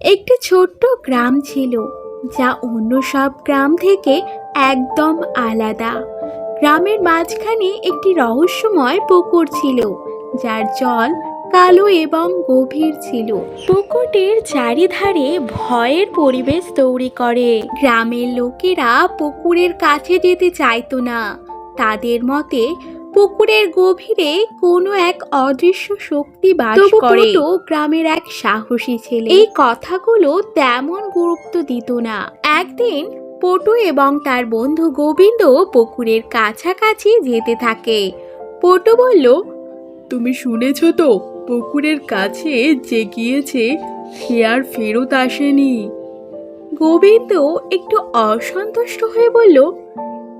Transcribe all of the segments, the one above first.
একটি ছোট্ট গ্রাম ছিল, যা অন্য সব গ্রাম থেকে একদম আলাদা। গ্রামের মাঝখানে একটি রহস্যময় পুকুর ছিল, যার জল কালো এবং গভীর ছিল। পুকুরটির চারিধারে ভয়ের পরিবেশ তৈরি করে। গ্রামের লোকেরা পুকুরের কাছে যেতে চাইতো না। তাদের মতে পুকুরের গভীরে কোনো এক অদৃশ্য শক্তি বাস করে। গ্রামের এক সাহসী ছেলে। এই কথাগুলো তেমন গুরুত্ব দিত না। একদিন পটু এবং তার বন্ধু গোবিন্দ পুকুরের কাছাকাছি যেতে থাকে। পটু বলল তুমি শুনেছ তো পুকুরের কাছে যে গিয়েছে সে আর ফেরত আসেনি? গোবিন্দ একটু অসন্তুষ্ট হয়ে বলল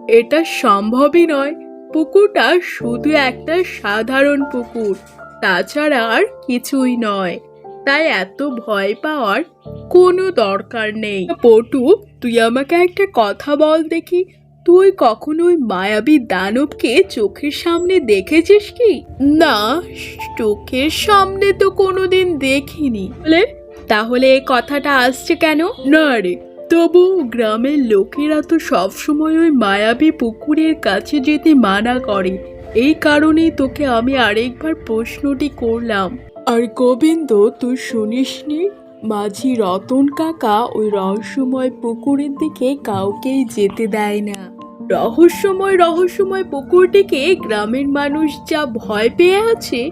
এটা সম্ভবই নয়। পুকুরটা শুধু একটা সাধারণ পুকুর, তাছাড়া আর কিছুই নয়। তাই এত ভয় পাওয়ার কোনো দরকার নেই। পটু, তুই আমাকে একটা কথা বল দেখি। তুই কখনো ওই মায়াবী দানবকে চোখের সামনে দেখেছিস কি? না, চোখের সামনে তো কোনোদিন দেখিনি। তাহলে এই কথাটা আসছে কেন? না রে। তবু গ্রামের লোকেরা তো সবসময় ওই মায়াবী পুকুরের কাছে যেতে মানা করে। এই কারণেই তোকে আমি আরেকবার প্রশ্নটি করলাম। আর গোবিন্দ, তুই শুনিসনি মাঝি রতন কাকা ওই রহস্যময় পুকুরের দিকে কাউকেই যেতে দেয় না। রহস্যময় রহস্যময় পুকুরটিকে গ্রামের মানুষ যা ভয় পেয়ে আছে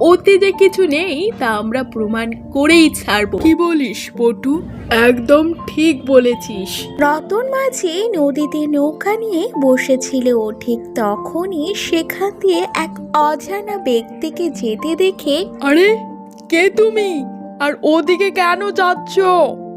ওতে যে কিছু নেই তা আমরা প্রমাণ করেই ছাড়বো। কি বলিস পটু? একদম ঠিক বলেছিস। রতন মাঝি নদীতে নৌকা নিয়ে বসেছিল। ঠিক তখনই সেখান দিয়ে এক অজানা ব্যক্তিকে যেতে দেখে আরে কে তুমি? আর ওদিকে কেন যাচ্ছ?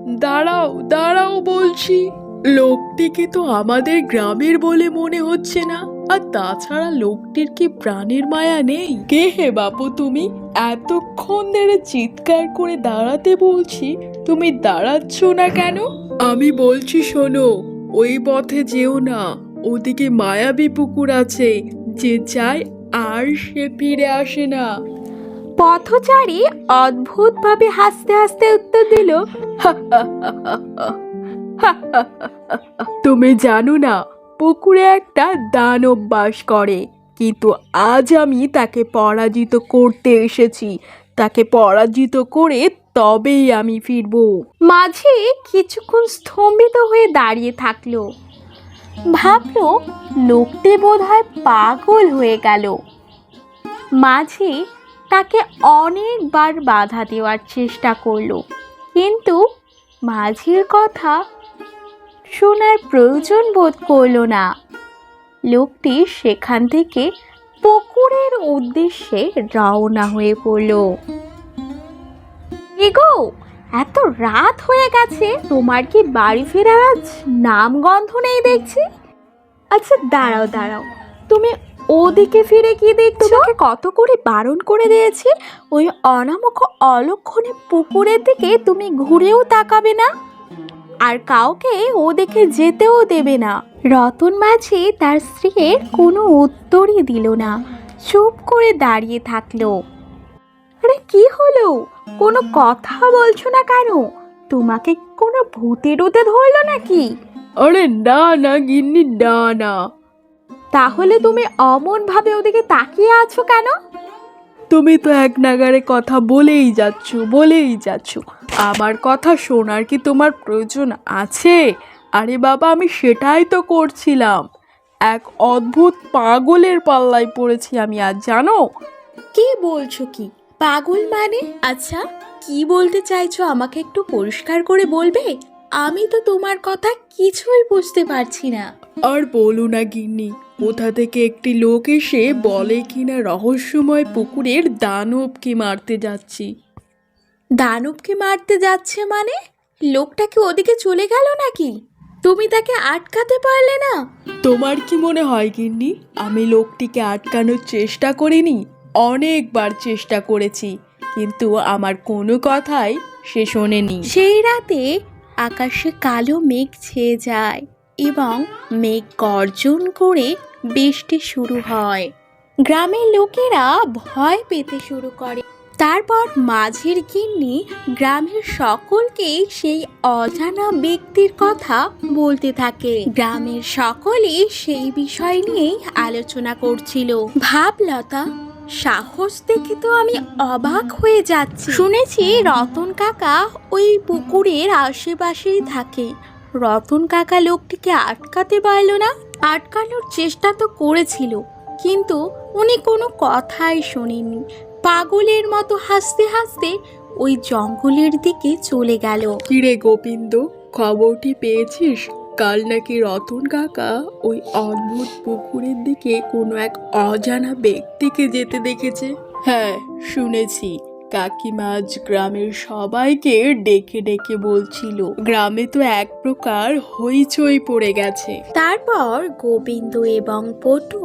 দাঁড়াও দাঁড়াও বলছি। লোকটিকে তো আমাদের গ্রামের বলে মনে হচ্ছে না? আর তাছাড়া লোকটির কি প্রাণের মায়া নেই কে হে বাপু তুমি এতক্ষণ ধরে চিৎকার করে দাঁড়াতে বলছি তুমি দাঁড়াচ্ছ না কেন আমি বলছি শোনো ওই পথে যেও না ওদিকে মায়াবী পুকুর আছে যে যায় আর সে ফিরে আসে না পথচারী অদ্ভুতভাবে হাসতে হাসতে উত্তর দিল তুমি জানো না পুকুরে একটা দানব বাস করে। কিন্তু আজ আমি তাকে পরাজিত করতে এসেছি। তাকে পরাজিত করে তবেই আমি ফিরবো। মাঝে কিছুক্ষণ স্তম্ভিত হয়ে দাঁড়িয়ে থাকল। ভাবলো, লোকটি বোধহয় পাগল হয়ে গেল। মাঝে তাকে অনেকবার বাধা দেওয়ার চেষ্টা করল। কিন্তু মাঝির কথা শোনার প্রয়োজন বোধ করল না। লোকটি সেখান থেকে পুকুরের উদ্দেশ্যে রওনা হয়ে পড়ল। এগো, এত রাত হয়ে গেছে, তোমার কি বাড়ি ফেরার আজ নাম গন্ধ নেই দেখছি? আচ্ছা দাঁড়াও দাঁড়াও, তুমি ওদিকে ফিরে কি দেখছ? কত করে বারণ করে দিয়েছি, ওই অনামক অলক্ষণে পুকুরের দিকে তুমি ঘুরেও তাকাবে না? আর কাউকে ওদিকে যেতেও দেবে না। রতন মাঝি তার স্ত্রীর কোনো উত্তরই দিল না। চুপ করে দাঁড়িয়ে থাকল। আরে কি হলো? কোনো কথা বলছো না কেন? তোমাকে কোনো ভূতের ওতে ধরলো নাকি? আরে না না গিন্নি না না। তাহলে তুমি অমন ভাবে ওদিকে তাকিয়ে আছো কেন? তুমি তো এক নাগারে কথা বলেই যাচ্ছ বলেই যাচ্ছ। আমার কথা শোনার কি তোমার প্রয়োজন আছে? আরে বাবা, আমি সেটাই তো করছিলাম। এক অদ্ভুত পাগলের পাল্লায় পড়েছি আমি আজ, জানো? কি বলছো কি? পাগল মানে? আচ্ছা কি বলতে চাইছো আমাকে একটু পরিষ্কার করে বলবে? আমি তো তোমার কথা কিছুই বুঝতে পারছি না। আর বলো না গিন্নি কোথা থেকে একটি লোক এসে বলে কিনা রহস্যময় পুকুরের দানবকে মারতে যাচ্ছি। দানবকে মারতে যাচ্ছে মানে? লোকটা কি ওদিকে চলে গেল নাকি? তুমি তাকে আটকাতে পারলে না? তোমার কি মনে হয় গিন্নি আমি লোকটিকে আটকানোর চেষ্টা করিনি অনেকবার চেষ্টা করেছি কিন্তু আমার কোনো কথাই সে শোনেনি। সেই রাতে আকাশে কালো মেঘ ছেয়ে যায় এবং মেঘ গর্জন করে বৃষ্টি শুরু হয়। গ্রামের লোকেরা ভয় পেতে শুরু করে। তারপর মাঝের গিন্নি গ্রামের সকলকে সেই অজানা ব্যক্তির কথা বলতে থাকে। গ্রামের সকলে সেই বিষয় নিয়েই আলোচনা করছিল। ভাবলতা সাহস দেখে তো আমি অবাক হয়ে যাচ্ছি। শুনেছি রতন কাকা ওই পুকুরের আশেপাশেই থাকে। রতন কাকা লোকটিকে আটকাতে পারল না, আটকানোর চেষ্টা তো করেছিল, কিন্তু উনি কোনো কথাই শোনেননি। পাগলের মতো হাসতে হাসতে ওই জঙ্গলের দিকে চলে গেল। কিরে গোবিন্দ, খবরটি পেয়েছিস? কাল নাকি রতন কাকা ওই অদ্ভুত পুকুরের দিকে কোনো এক অজানা ব্যক্তিকে যেতে দেখেছে? হ্যাঁ শুনেছি। কাকিমা আজ গ্রামের সবাইকে ডেকে ডেকে বলছিল, গ্রামে তো এক প্রকার হইচই পড়ে গেছে। তারপর গোবিন্দ এবং পটু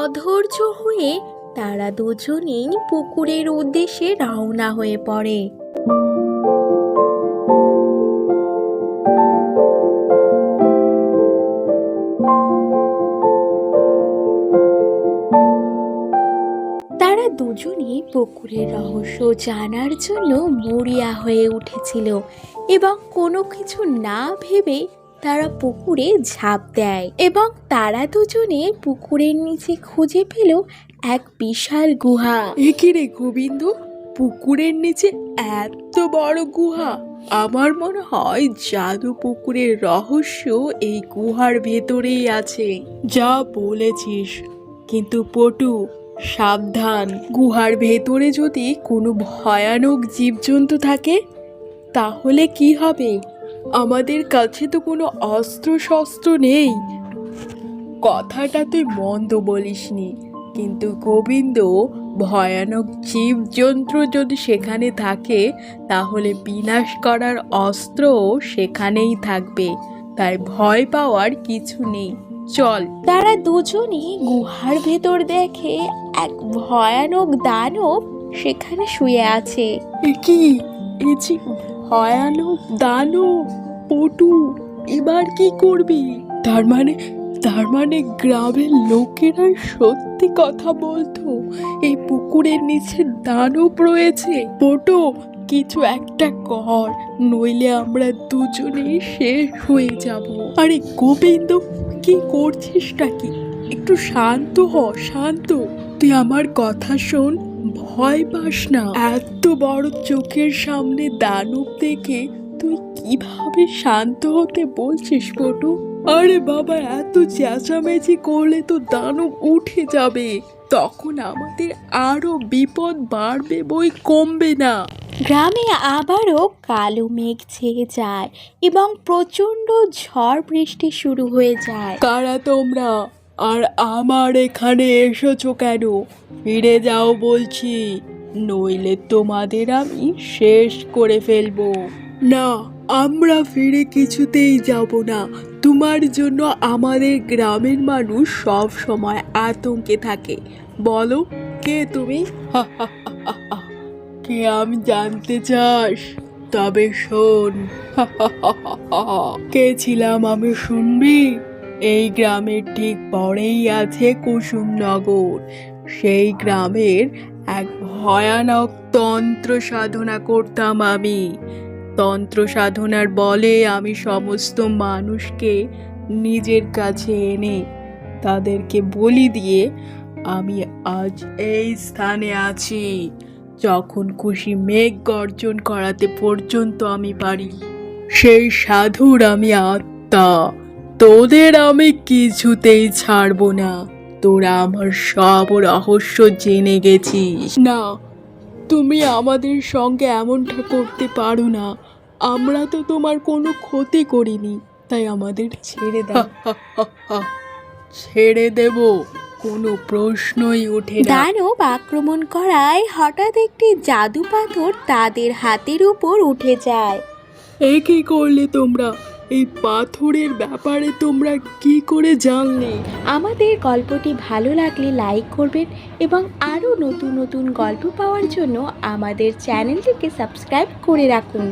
অধৈর্য হয়ে তারা দুজনেই পুকুরের উদ্দেশ্যে রওনা হয়ে পড়ে। দুজনেই পুকুরের রহস্য জানার জন্য মরিয়া হয়ে উঠেছিল এবং কোনো কিছু না ভেবে তারা পুকুরে ঝাঁপ দেয় এবং তারা দুজনে পুকুরের নিচে খুঁজে পেল এক বিশাল গুহা। এ কি রে গোবিন্দ, পুকুরের নিচে এত বড় গুহা। আমার মনে হয় জাদু পুকুরের রহস্য এই গুহার ভেতরেই আছে। যা বলেছিস। কিন্তু পটু সাবধান। গুহার ভেতরে যদি কোনো ভয়ানক জীবজন্তু থাকে, তাহলে কি হবে? আমাদের কাছে তো কোনো অস্ত্র শস্ত্র নেই। কথাটা তুই মন্দ বলিসনি, কিন্তু গোবিন্দ, ভয়ানক জীবজন্তু যদি সেখানে থাকে, তাহলে বিনাশ করার অস্ত্রও সেখানেই থাকবে। তাই ভয় পাওয়ার কিছু নেই। চল। তারা দুজনই গুহার ভেতর দেখে এক ভয়ানক দানব সেখানে শুয়ে আছে। কি? এ যে ভয়ানক দানব পটু এবার কি করবি? তার মানে তার মানে গ্রামের লোকেরা সত্যি কথা বলতো এই পুকুরের নিচে দানব রয়েছে। পটু কিছু একটা কর নইলে আমরা দুজনেই শেষ হয়ে যাব। আরে গোবিন্দ কি করছিসটা কি? একটু শান্ত হ, শান্ত। তুই আমার কথা শোন, ভয় পাস না। এত বড় চোখের সামনে দানব দেখে তুই কীভাবে শান্ত হতে বলছিস পটু? আরে বাবা, এত চেঁচামেচি করলে তো দানব উঠে যাবে। তখন আমাদের আরও বিপদ বাড়বে বই কমবে না। গ্রামে আবারও কালো মেঘ ছেয়ে যায় এবং প্রচণ্ড ঝড় বৃষ্টি শুরু হয়ে যায়। কারা তোমরা? আর আমার এখানে এসেছ কেন? ফিরে যাও বলছি, নইলে তোমাদের আমি শেষ করে ফেলব। না, আমরা ফিরে কিছুতেই যাব না। তোমার জন্য আমাদের গ্রামের মানুষ সব সময় আতঙ্কে থাকে। বলো, কে তুমি? কে আমি জানতে চাস তবে শোন। কে ছিলাম আমি শুনবি? এই গ্রামের ঠিক পরেই আছে কুসুমনগর। সেই গ্রামের এক ভয়ানক তন্ত্র সাধনা করতাম আমি। তন্ত্র সাধনার বলে আমি সমস্ত মানুষকে নিজের কাছে এনে তাদেরকে বলি দিয়ে আমি আজ এই স্থানে আছি। যখন খুশি মেঘ গর্জন করাতে পর্যন্ত আমি পারি। সেই সাধুর আমি আত্মা। তোদের আমি কিছুতেই ছাড়বো না। তোরা আমার সব রহস্য জেনে গেছিস। না, তুমি আমাদের সঙ্গে এমনটা করতে পারো না। আমরা তো তোমার কোনো ক্ষতি করিনি, তাই আমাদের ছেড়ে দাও। ছেড়ে দেব। কোনো প্রশ্নই ওঠে না। দানব আক্রমণ করায় হঠাৎ একটি জাদু পাথর তাদের হাতের উপর উঠে যায়। এ কি করলে তোমরা? এই পাথরের ব্যাপারে তোমরা কি করে জানলে? আমাদের গল্পটি ভালো লাগলে লাইক করবেন এবং আরও নতুন নতুন গল্প পাওয়ার জন্য আমাদের চ্যানেলটিকে সাবস্ক্রাইব করে রাখুন।